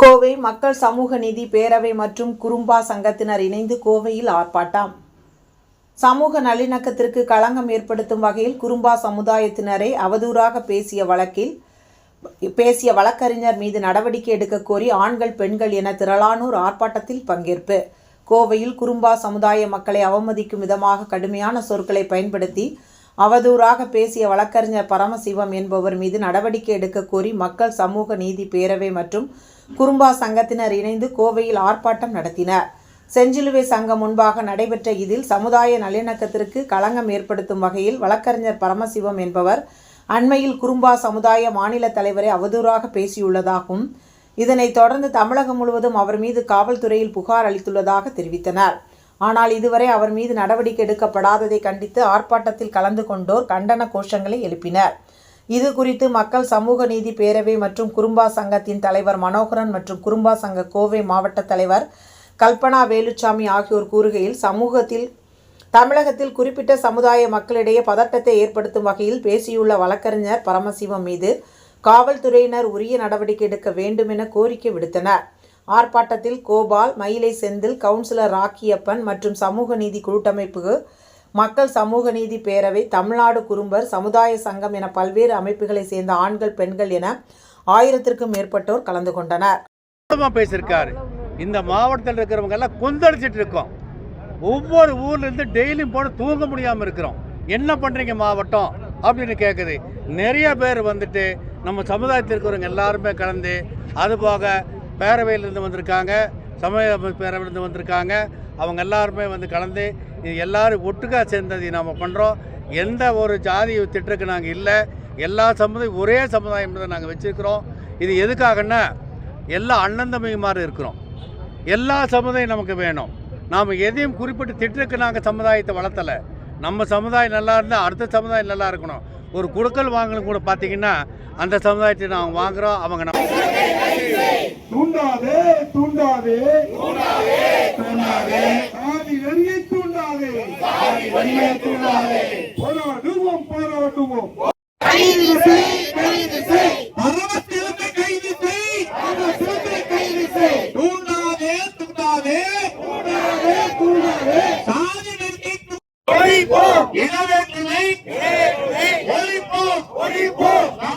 கோவை மக்கள் சமூக நிதி பேரவை மற்றும் குறும்பா சங்கத்தினர் இணைந்து கோவையில் ஆர்ப்பாட்டம். சமூக நல்லிணக்கத்திற்கு களங்கம் ஏற்படுத்தும் வகையில் குறும்பா சமுதாயத்தினரை அவதூறாக பேசிய வழக்கில் பேசிய வழக்கறிஞர் மீது நடவடிக்கை எடுக்க கோரி ஆண்கள் பெண்கள் என திரளானோர் ஆர்ப்பாட்டத்தில் பங்கேற்பு. கோவையில் குறும்பா சமுதாய மக்களை அவமதிக்கும் விதமாக கடுமையான சொற்களை பயன்படுத்தி அவதூறாக பேசிய வழக்கறிஞர் பரமசிவம் என்பவர் மீது நடவடிக்கை எடுக்க கோரி மக்கள் சமூக நீதி பேரவை மற்றும் குறும்பா சங்கத்தினர் இணைந்து கோவையில் ஆர்ப்பாட்டம் நடத்தினர். செஞ்சிலுவை சங்கம் முன்பாக நடைபெற்ற இதில் சமுதாய நல்லிணக்கத்திற்கு களங்கம் ஏற்படுத்தும் வகையில் வழக்கறிஞர் பரமசிவம் என்பவர் அண்மையில் குறும்பா சமுதாய மாநில தலைவரை அவதூறாக பேசியுள்ளதாகவும் இதனைத் தொடர்ந்து தமிழகம் முழுவதும் அவர் மீது காவல்துறையில் புகார் அளித்துள்ளதாக தெரிவித்தனர். ஆனால் இதுவரை அவர் மீது நடவடிக்கை எடுக்கப்படாததை கண்டித்து ஆர்ப்பாட்டத்தில் கலந்து கொண்டோர் கண்டன கோஷங்களை எழுப்பினர். இது குறித்து மக்கள் சமூக நீதி பேரவை மற்றும் குறும்பா சங்கத்தின் தலைவர் மனோகரன் மற்றும் குறும்பா சங்க கோவை மாவட்ட தலைவர் கல்பனா வேலுச்சாமி ஆகியோர் கூறுகையில் சமூகத்தில் தமிழகத்தில் குறிப்பிட்ட சமுதாய மக்களிடையே பதட்டத்தை ஏற்படுத்தும் வகையில் பேசியுள்ள வழக்கறிஞர் பரமசிவம் மீது காவல்துறையினர் உரிய நடவடிக்கை எடுக்க வேண்டும் என கோரிக்கை விடுத்தனர். ஆர்ப்பாட்டத்தில் கோபால் மயிலை செந்தில் கவுன்சிலர் ராக்கியப்பன் மற்றும் சமூக நீதி கூட்டமைப்பு மக்கள் சமூக நீதி பேரவை தமிழ்நாடு குறும்பர் சமுதாய சங்கம் என பல்வேறு அமைப்புகளை சேர்ந்த ஆண்கள் பெண்கள் என ஆயிரத்திற்கும் மேற்பட்டோர் கலந்து கொண்டனர். பேசியிருக்காரு. இந்த மாவட்டத்தில் இருக்கிறவங்க எல்லாம் கொந்தளிச்சிட்டு இருக்கோம். ஒவ்வொரு ஊர்ல இருந்து டெய்லியும் போட தூங்க முடியாமல் இருக்கிறோம். என்ன பண்ணுறீங்க மாவட்டம்? அப்படின்னு கேட்குது நிறைய பேர் வந்துட்டு நம்ம சமுதாயத்தில் இருக்கிறவங்க எல்லாருமே கலந்து அது போக பேரவையிலேருந்து வந்திருக்காங்க சமய பேரவையிலிருந்து வந்திருக்காங்க. அவங்க எல்லாருமே வந்து கலந்து இது எல்லாரும் ஒட்டுக்கா சேர்ந்ததை நாம் பண்ணுறோம் எந்த ஒரு ஜாதி திட்டருக்கு நாங்கள் இல்லை. எல்லா சமுதாயம் ஒரே சமுதாயம் தான் நாங்கள் வச்சுருக்கிறோம். இது எதுக்காகன்னா எல்லா அண்ணன் மாதிரி இருக்கிறோம். எல்லா சமுதாயம் நமக்கு வேணும். நாம் எதையும் குறிப்பிட்டு திட்டுறதுக்கு நாங்கள் சமுதாயத்தை வளர்த்தலை. நம்ம சமுதாயம் நல்லா இருந்தால் அடுத்த சமுதாயம் நல்லா இருக்கணும். ஒரு குடுக்கல் வாங்கலும் கூட பார்த்தீங்கன்னா அந்த சமுதாயத்தை நாங்கள் வாங்குறோம் அவங்க நம்ம தூண்டாதே தூண்டாதே. தூண்டாதே. சாதி வெறியை தூண்டாதே. சாதி தூண்டாதே. ஒழிப்போம் இனவேற்றுமை ஒழிப்போம் ஒழிப்போம்